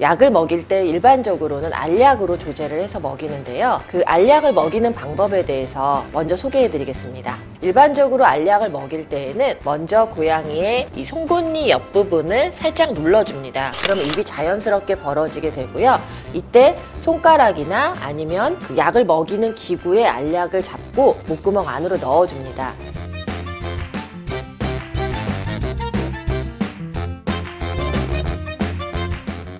약을 먹일 때 일반적으로는 알약으로 조제를 해서 먹이는데요. 그 알약을 먹이는 방법에 대해서 먼저 소개해 드리겠습니다. 일반적으로 알약을 먹일 때에는 먼저 고양이의 이 송곳니 옆부분을 살짝 눌러줍니다. 그럼 입이 자연스럽게 벌어지게 되고요. 이때 손가락이나 아니면 그 약을 먹이는 기구에 알약을 잡고 목구멍 안으로 넣어줍니다.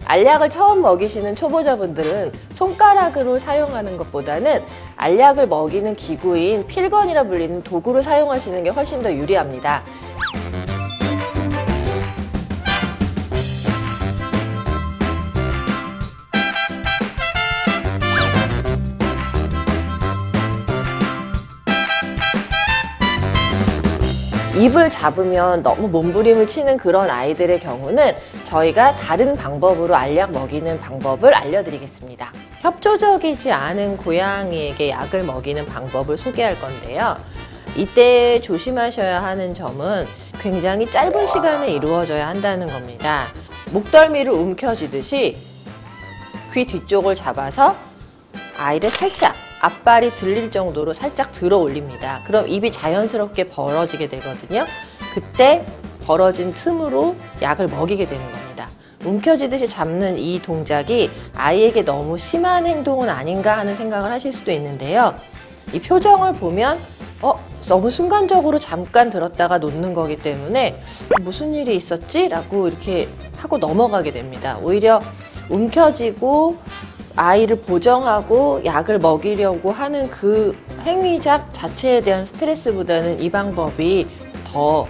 알약을 처음 먹이시는 초보자분들은 손가락으로 사용하는 것보다는 알약을 먹이는 기구인 필건이라 불리는 도구를 사용하시는 게 훨씬 더 유리합니다. 입을 잡으면 너무 몸부림을 치는 그런 아이들의 경우는 저희가 다른 방법으로 알약 먹이는 방법을 알려드리겠습니다. 협조적이지 않은 고양이에게 약을 먹이는 방법을 소개할 건데요. 이때 조심하셔야 하는 점은 굉장히 짧은 시간에 이루어져야 한다는 겁니다. 목덜미를 움켜쥐듯이 귀 뒤쪽을 잡아서 아이를 살짝 앞발이 들릴 정도로 살짝 들어 올립니다. 그럼 입이 자연스럽게 벌어지게 되거든요. 그때 벌어진 틈으로 약을 먹이게 되는 겁니다. 움켜쥐듯이 잡는 이 동작이 아이에게 너무 심한 행동은 아닌가 하는 생각을 하실 수도 있는데요. 이 표정을 보면 어, 너무 순간적으로 잠깐 들었다가 놓는 거기 때문에 무슨 일이 있었지? 라고 이렇게 하고 넘어가게 됩니다. 오히려 움켜쥐고 아이를 보정하고 약을 먹이려고 하는 그 행위작 자체에 대한 스트레스보다는 이 방법이 더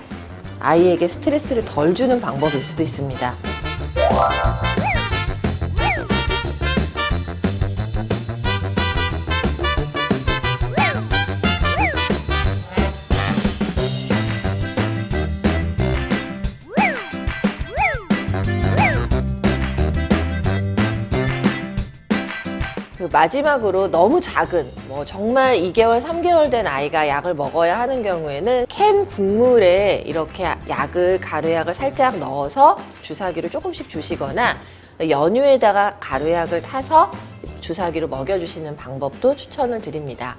아이에게 스트레스를 덜 주는 방법일 수도 있습니다. 그 마지막으로 너무 작은 뭐 정말 2개월, 3개월 된 아이가 약을 먹어야 하는 경우에는 캔 국물에 이렇게 약을 가루약을 살짝 넣어서 주사기로 조금씩 주시거나 연유에다가 가루약을 타서 주사기로 먹여주시는 방법도 추천을 드립니다.